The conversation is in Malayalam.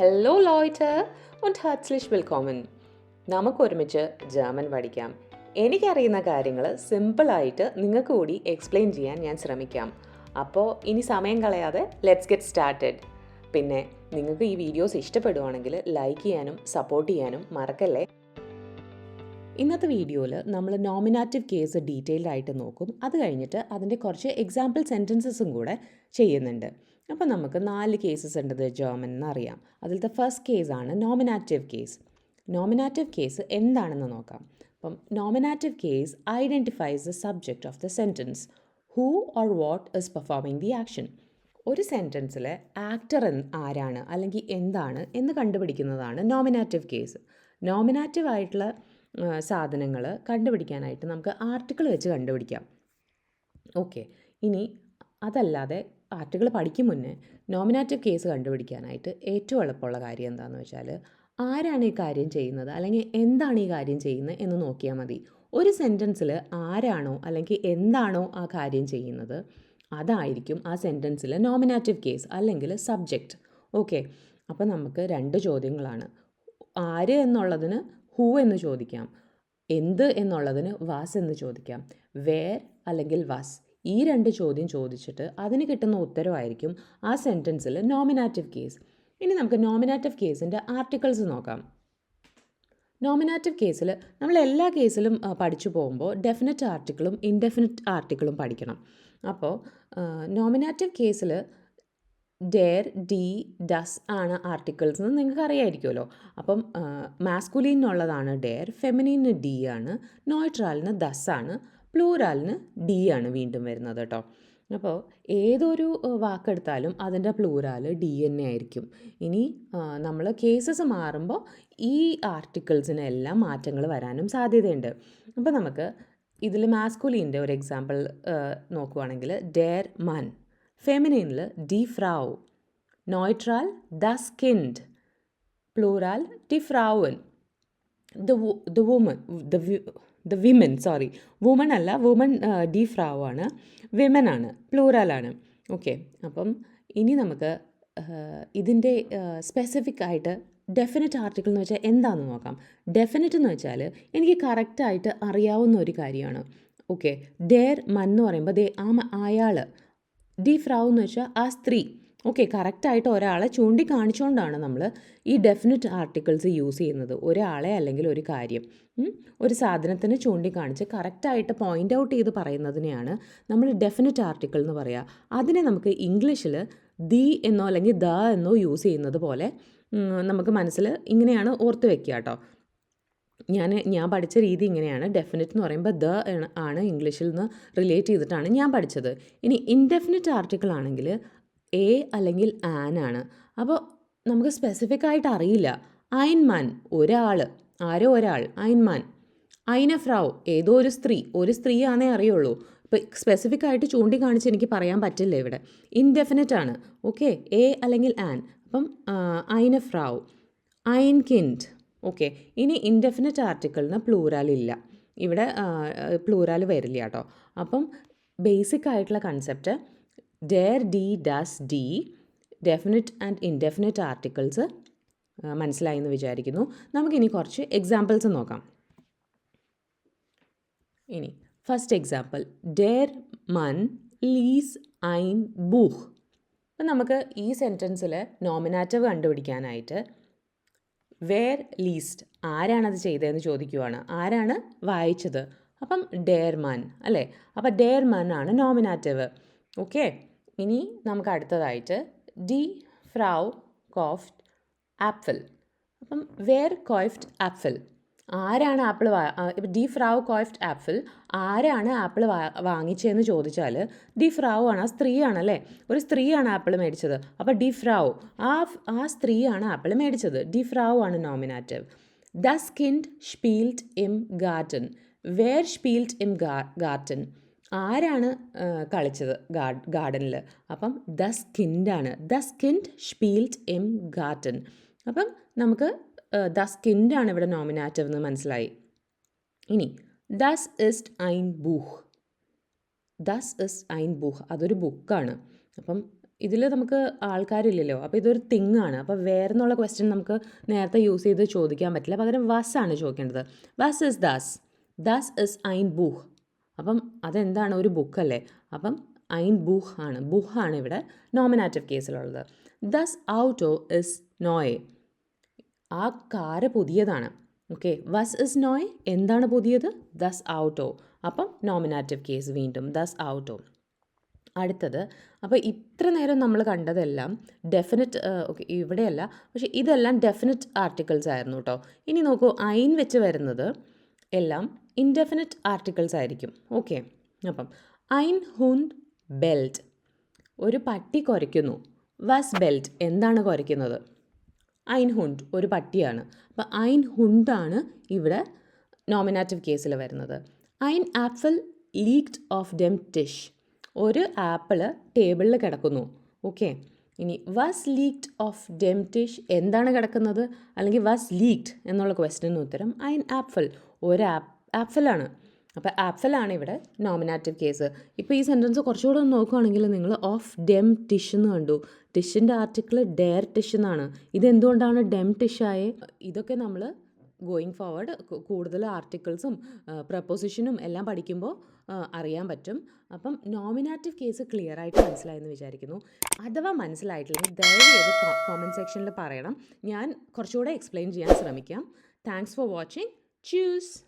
ഹലോ ലോയ്റ്റ് und herzlich willkommen. നമുക്ക് ഒരുമിച്ച് ജർമ്മൻ പഠിക്കാം. എനിക്കറിയുന്ന കാര്യങ്ങൾ സിമ്പിളായിട്ട് നിങ്ങൾക്ക് കൂടി എക്സ്പ്ലെയിൻ ചെയ്യാൻ ഞാൻ ശ്രമിക്കാം. അപ്പോൾ ഇനി സമയം കളയാതെ ലെറ്റ്സ് ഗെറ്റ് സ്റ്റാർട്ടഡ് പിന്നെ നിങ്ങൾക്ക് ഈ വീഡിയോസ് ഇഷ്ടപ്പെടുവാണെങ്കിൽ ലൈക്ക് ചെയ്യാനും സപ്പോർട്ട് ചെയ്യാനും മറക്കല്ലേ? ഇന്നത്തെ വീഡിയോയിൽ നമ്മൾ നോമിനാറ്റീവ് കേസ് ഡീറ്റെയിൽഡ് ആയിട്ട് നോക്കും. അത് കഴിഞ്ഞിട്ട് അതിന്റെ കുറച്ച് എക്സാമ്പിൾ സെന്റൻസസും കൂടെ ചെയ്യുന്നുണ്ട്. അപ്പോൾ നമുക്ക് നാല് കേസസ് ഉണ്ടത് ജേർമൻ എന്നറിയാം അതിലത്തെ ഫസ്റ്റ് കേസാണ് നോമിനാറ്റീവ് കേസ് നോമിനാറ്റീവ് കേസ് എന്താണെന്ന് നോക്കാം. അപ്പം nominative case identifies the subject of the sentence who or what is performing the action ഒരു സെന്റൻസിൽ ആക്ടർ ആരാണ് അല്ലെങ്കിൽ എന്താണ് എന്ന് കണ്ടുപിടിക്കുന്നതാണ് നോമിനാറ്റീവ് കേസ് നോമിനാറ്റീവ് ആയിട്ടുള്ള സാധനങ്ങൾ കണ്ടുപിടിക്കാനായിട്ട് നമുക്ക് ആർട്ടിക്കിൾ വെച്ച് കണ്ടുപിടിക്കാം. ഓക്കെ ഇനി അതല്ലാതെ ആർട്ടിക്കിൾ പഠിക്കും മുന്നേ നോമിനാറ്റീവ് കേസ് കണ്ടുപിടിക്കാനായിട്ട് ഏറ്റവും എളുപ്പമുള്ള കാര്യം എന്താണെന്ന് വെച്ചാൽ ആരാണ് ഈ കാര്യം ചെയ്യുന്നത്? അല്ലെങ്കിൽ എന്താണ് ഈ കാര്യം ചെയ്യുന്നത് എന്ന് നോക്കിയാൽ മതി. ഒരു സെന്റൻസിൽ ആരാണോ അല്ലെങ്കിൽ എന്താണോ ആ കാര്യം ചെയ്യുന്നത് അതായിരിക്കും ആ സെന്റൻസിൽ നോമിനാറ്റീവ് കേസ് അല്ലെങ്കിൽ സബ്ജക്റ്റ് ഓക്കെ? അപ്പോൾ നമുക്ക് രണ്ട് ചോദ്യങ്ങളാണ്. ആര് എന്നുള്ളതിന് ഹൂ എന്ന് ചോദിക്കാം. എന്ത് എന്നുള്ളതിന് വാസ് എന്ന് ചോദിക്കാം. വേർ അല്ലെങ്കിൽ വാസ്. ഈ രണ്ട് ചോദ്യം ചോദിച്ചിട്ട് അതിന് കിട്ടുന്ന ഉത്തരവായിരിക്കും ആ സെന്റൻസിൽ നോമിനാറ്റീവ് കേസ് ഇനി നമുക്ക് നോമിനാറ്റീവ് കേസിന്റെ ആർട്ടിക്കിൾസ് നോക്കാം. നോമിനാറ്റീവ് കേസിൽ നമ്മൾ എല്ലാ കേസിലും പഠിച്ചു പോകുമ്പോൾ ഡെഫിനറ്റ് ആർട്ടിക്കിളും ഇൻഡെഫിനറ്റ് ആർട്ടിക്കിളും പഠിക്കണം. അപ്പോൾ നോമിനാറ്റീവ് കേസിൽ ഡെയർ ഡി ഡസ് ആണ് ആർട്ടിക്കിൾസ് എന്ന് നിങ്ങൾക്ക് അറിയായിരിക്കുമല്ലോ. അപ്പം മാസ്കുലീനുള്ളതാണ് ഡെയർ ഫെമിനീന് ഡി ആണ് നോയിട്രാലിന് ദസ് ആണ് പ്ലൂറാലിന് ഡി ആണ് വീണ്ടും വരുന്നത് കേട്ടോ. അപ്പോൾ ഏതൊരു വാക്കെടുത്താലും അതിന്റെ പ്ലൂറാൽ ഡി തന്നെ ആയിരിക്കും. ഇനി നമ്മൾ കേസസ് മാറുമ്പോൾ ഈ ആർട്ടിക്കിൾസിനെല്ലാം മാറ്റങ്ങൾ വരാനും സാധ്യതയുണ്ട്. അപ്പോൾ നമുക്ക് ഇതിൽ മാസ്കുലീന്റെ ഒരു എക്സാമ്പിൾ നോക്കുവാണെങ്കിൽ ഡെയർ മൻ ഫെമിനീനിൽ ഡി ഫ്രാവ് നോയ്ട്രാൽ ദ സ്കിൻഡ് പ്ലൂറാൽ ഡി ഫ്രാവൻ the the woman the the women sorry woman അല്ല വുമൺ ഡി ഫ്രാവ് ആണ്. വിമൻ ആണ് പ്ലൂറലാണ് ഓക്കെ അപ്പം ഇനി നമുക്ക് ഇതിന്റെ സ്പെസിഫിക് ആയിട്ട് ഡെഫിനറ്റ് ആർട്ടിക്കിൾ എന്ന് വെച്ചാൽ എന്താണെന്ന് നോക്കാം. ഡെഫിനറ്റ് എന്ന് വെച്ചാൽ എനിക്ക് കറക്റ്റായിട്ട് അറിയാവുന്ന ഒരു കാര്യമാണ്. ഓക്കെ ഡെയർ മൻ എന്ന് പറയുമ്പോൾ ദേ ആ അയാൾ ഡി ഫ്രാവ് എന്ന് വെച്ചാൽ ആ സ്ത്രീ. ഓക്കെ കറക്റ്റായിട്ട് ഒരാളെ ചൂണ്ടിക്കാണിച്ചുകൊണ്ടാണ് നമ്മൾ ഈ ഡെഫിനറ്റ് ആർട്ടിക്കിൾസ് യൂസ് ചെയ്യുന്നത്. ഒരാളെ അല്ലെങ്കിൽ ഒരു കാര്യം ഒരു സാധനത്തിന് ചൂണ്ടിക്കാണിച്ച് കറക്റ്റായിട്ട് പോയിന്റ് ഔട്ട് ചെയ്ത് പറയുന്നതിനെയാണ് നമ്മൾ ഡെഫിനറ്റ് ആർട്ടിക്കിൾ എന്ന് പറയുക അതിനെ നമുക്ക് ഇംഗ്ലീഷിൽ ദി എന്നോ അല്ലെങ്കിൽ ദ എന്നോ യൂസ് ചെയ്യുന്നത് പോലെ നമുക്ക് മനസ്സിൽ ഇങ്ങനെയാണ് ഓർത്ത് വെക്കുക കേട്ടോ. ഞാൻ ഞാൻ പഠിച്ച രീതി ഇങ്ങനെയാണ്. ഡെഫിനറ്റ് എന്ന് പറയുമ്പോൾ ദ ആണ് ഇംഗ്ലീഷിൽ നിന്ന് റിലേറ്റ് ചെയ്തിട്ടാണ് ഞാൻ പഠിച്ചത്. ഇനി ഇൻഡെഫിനിറ്റ് ആർട്ടിക്കിൾ ആണെങ്കിൽ എ അല്ലെങ്കിൽ ആൻ ആണ്. അപ്പോൾ നമുക്ക് സ്പെസിഫിക് ആയിട്ട് അറിയില്ല. അയൻമാൻ ഒരാൾ ആരോ ഒരാൾ. അയൻമാൻ അയിന ഫ്രാവ് ഏതോ ഒരു സ്ത്രീ. ഒരു സ്ത്രീയാണേ അറിയുള്ളൂ. ഇപ്പോൾ സ്പെസിഫിക് ആയിട്ട് ചൂണ്ടിക്കാണിച്ച് എനിക്ക് പറയാൻ പറ്റില്ല ഇവിടെ. ഇൻഡെഫിനറ്റ് ആണ്. ഓക്കെ എ അല്ലെങ്കിൽ ആൻ അപ്പം അയിന ഫ്രാവ് അയൻ കിൻഡ് ഓക്കെ ഇനി ഇൻഡെഫിനറ്റ് ആർട്ടിക്കിളിന് പ്ലൂറാൽ ഇല്ല. ഇവിടെ പ്ലൂറാൽ വരില്ല കേട്ടോ. അപ്പം ബേസിക് ആയിട്ടുള്ള കൺസെപ്റ്റ് ഡെയർ ഡി does the definite and indefinite articles മനസ്സിലായി എന്ന് വിചാരിക്കുന്നു. നമുക്കിനി കുറച്ച് എക്സാമ്പിൾസ് നോക്കാം. ഇനി ഫസ്റ്റ് എക്സാമ്പിൾ ഡെയർ മൻ ലീസ് ഐൻ ബൂഹ് അപ്പം നമുക്ക് ഈ സെന്റൻസിൽ നോമിനാറ്റീവ് കണ്ടുപിടിക്കാനായിട്ട് വേർ ലീസ്റ്റ് ആരാണത് ചെയ്തതെന്ന് ചോദിക്കുവാണ്. ആരാണ് വായിച്ചത്? അപ്പം ഡെയർ മൻ അല്ലേ? അപ്പം ഡെയർ മൻ ആണ് നോമിനാറ്റീവ് ഓക്കെ ഇനി നമുക്ക് അടുത്തതായിട്ട് ഡി ഫ്രൗ കോഫ്റ്റ് ആപ്പിൾ അപ്പം വേർ കോയ്ഫ്റ്റ് ആപ്പിൾ ആരാണ് ആപ്പിൾ വാ ഇപ്പം ഡി ഫ്രാവ് കോയ്ഫ്റ്റ് ആപ്പിൾ ആരാണ് ആപ്പിൾ വാ വാങ്ങിച്ചതെന്ന് ചോദിച്ചാൽ ഡി ഫ്രാവ് ആണ് ആ സ്ത്രീയാണല്ലേ? ഒരു സ്ത്രീയാണ് ആപ്പിൾ മേടിച്ചത്. അപ്പോൾ ഡി ഫ്രാവ് ആ ആ സ്ത്രീയാണ് ആപ്പിൾ മേടിച്ചത്. ഡി ഫ്രാവ് ആണ് നോമിനാറ്റീവ് ദ സ്കിൻഡ് സ്പീൽഡ് ഇം ഗാർട്ടൻ വേർ സ്പീൽഡ് ഇം ഗാർട്ടൻ ആരാണ് കളിച്ചത് ഗാർഡനിൽ? അപ്പം ദ സ്കിൻഡാണ് ദ സ്കിൻഡ് സ്പീൽഡ് എം ഗാർഡൻ. അപ്പം നമുക്ക് ദ സ്കിൻഡാണ് ഇവിടെ നോമിനാറ്റീവ് എന്ന് മനസ്സിലായി. ഇനി ദസ് ഇസ്റ്റ് ഐൻ ബൂഹ്. ദസ് ഇസ് ഐൻ ബുഹ്. അതൊരു ബുക്കാണ്. അപ്പം ഇതിൽ നമുക്ക് ആൾക്കാരില്ലല്ലോ. അപ്പോൾ ഇതൊരു തിങ് ആണ്. അപ്പോൾ വേറെ എന്നുള്ള ക്വസ്റ്റ്യൻ നമുക്ക് നേരത്തെ യൂസ് ചെയ്ത് ചോദിക്കാൻ പറ്റില്ല. പകരം വസ് ആണ് ചോദിക്കേണ്ടത്. വസ് ഇസ് ദാസ് ദാസ് ഇസ് ഐൻ ബൂഹ്. അപ്പം അതെന്താണ് ഒരു ബുക്ക് അല്ലേ? അപ്പം ഐൻ ബുഹ് ആണ്. ബുഹ് ആണ് ഇവിടെ നോമിനാറ്റീവ് കേസിലുള്ളത് ദസ് ഔട്ടോ ഇസ് നോയ് ആ കാര പുതിയതാണ്. ഓക്കെ വസ് ഇസ് നോയ് എന്താണ് പുതിയത്? ദസ് ഔട്ടോ അപ്പം നോമിനാറ്റീവ് കേസ് വീണ്ടും. ദസ് ഔട്ടോ അടുത്തത് അപ്പോൾ ഇത്ര നേരം നമ്മൾ കണ്ടതെല്ലാം ഡെഫിനറ്റ് ഓക്കെ ഇവിടെയല്ല. പക്ഷേ ഇതെല്ലാം ഡെഫിനറ്റ് ആർട്ടിക്കിൾസ് ആയിരുന്നു കേട്ടോ ഇനി നോക്കൂ ഐൻ വെച്ച് വരുന്നത് എല്ലാം ഇൻഡെഫിനറ്റ് ആർട്ടിക്കിൾസ് ആയിരിക്കും. ഓക്കെ അപ്പം ഐൻ ഹുണ്ട് ബെൽറ്റ് ഒരു പട്ടി കുരയ്ക്കുന്നു. വസ് ബെൽറ്റ് എന്താണ് കുരയ്ക്കുന്നത്? ഐൻ ഹുണ്ട് ഒരു പട്ടിയാണ്. അപ്പോൾ ഐൻ ഹുണ്ടാണ് ഇവിടെ നോമിനാറ്റീവ് കേസിൽ വരുന്നത്. ഐൻ ആപ്പിൾ ലീക്ഡ് ഓഫ് ഡെം ടിഷ് ഒരു ആപ്പിൾ ടേബിളിൽ കിടക്കുന്നു. ഓക്കെ ഇനി വസ് ലീക്ഡ് ഓഫ് ഡെം ടിഷ് എന്താണ് കിടക്കുന്നത്? അല്ലെങ്കിൽ വസ് ലീക്ഡ് എന്നുള്ള ക്വസ്റ്റിന് ഉത്തരം ഐൻ ആപ്പിൾ ഒരു ആപ്പ് ആപ്ഫലാണ് അപ്പോൾ ആപ്ഫലാണ് ഇവിടെ നോമിനാറ്റീവ് കേസ് ഇപ്പോൾ ഈ സെന്റൻസ് കുറച്ചുകൂടെ ഒന്ന് നോക്കുകയാണെങ്കിൽ നിങ്ങൾ ഓഫ് ഡെം ടിഷ് എന്ന് കണ്ടു. ടിഷിന്റെ ആർട്ടിക്കിൾ ഡെയർ ടിഷ് എന്നാണ്. ഇതെന്തുകൊണ്ടാണ് ഡെം ടിഷായേ ഇതൊക്കെ നമ്മൾ ഗോയിങ് ഫോർവേഡ് കൂടുതൽ ആർട്ടിക്കിൾസും പ്രപ്പോസിഷനും എല്ലാം പഠിക്കുമ്പോൾ അറിയാൻ പറ്റും. അപ്പം നോമിനാറ്റീവ് കേസ് ക്ലിയർ ആയിട്ട് മനസ്സിലായെന്ന് വിചാരിക്കുന്നു. അഥവാ മനസ്സിലായിട്ടില്ലെങ്കിൽ ദയവ് ചെയ്ത് കോമന്റ് സെക്ഷനിൽ പറയണം. ഞാൻ കുറച്ചുകൂടെ എക്സ്പ്ലെയിൻ ചെയ്യാൻ ശ്രമിക്കാം. Thanks for watching Tschüss!